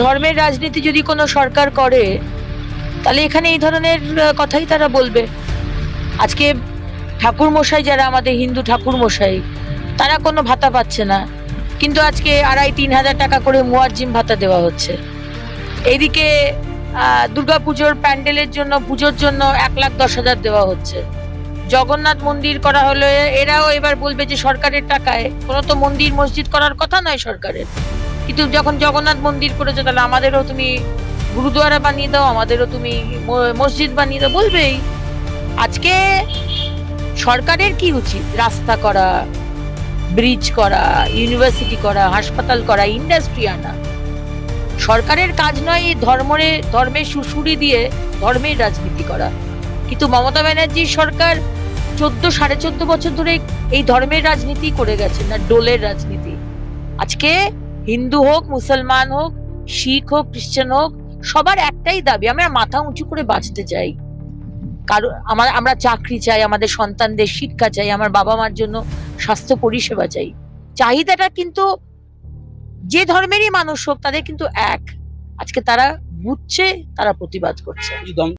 ধর্মের রাজনীতি যদি কোনো সরকার করে, তাহলে এখানে এই ধরনের কথাই তারা বলবে। আজকে ঠাকুর মশাই যারা আমাদের হিন্দু ঠাকুর মশাই তারা কোনো ভাতা পাচ্ছে না। কিন্তু আজকে আড়াই তিন হাজার টাকা করে মুয়াজ্জিম ভাতা দেওয়া হচ্ছে। এইদিকে দুর্গাপুজোর প্যান্ডেলের জন্য, পুজোর জন্য এক লাখ দশ হাজার দেওয়া হচ্ছে। জগন্নাথ মন্দির করা হলো, এরাও এবার বলবে যে সরকারের টাকায়। কোনো তো মন্দির, মসজিদ করার কথা নয় সরকারের। কিন্তু যখন জগন্নাথ মন্দির করেছ, তাহলে আমাদেরও তুমি গুরুদুয়ারা বানিয়ে দাও, আমাদেরও তুমি মসজিদ বানিয়ে দাও, বলবেই। আজকে সরকারের কি উচিত? রাস্তা করা ব্রিজ করা ইউনিভার্সিটি করা, হাসপাতাল করা ইন্ডাস্ট্রি আনা। সরকারের কাজ নয় ধর্মরে ধর্মের সুশুরি দিয়ে ধর্মের রাজনীতি করা। কিন্তু মমতা ব্যানার্জির সরকার চোদ্দ, সাড়ে চোদ্দ বছর ধরে এই ধর্মের রাজনীতি করে গেছে না ডোলের রাজনীতি। আজকে হিন্দু হোক, মুসলমান হোক, শিখ হোক, খ্রিস্টান হোক, সবার একটাই দাবি আমরা মাথা উঁচু করে বাঁচতে চাই। কারণ আমার আমরা চাকরি চাই, আমাদের সন্তানদের শিক্ষা চাই, আমার বাবা মার জন্য স্বাস্থ্য পরিষেবা চাই। চাহিদাটা কিন্তু যে ধর্মেরই মানুষ হোক, তাদের কিন্তু এক। আজকে তারা বুঝছে, তারা প্রতিবাদ করছে।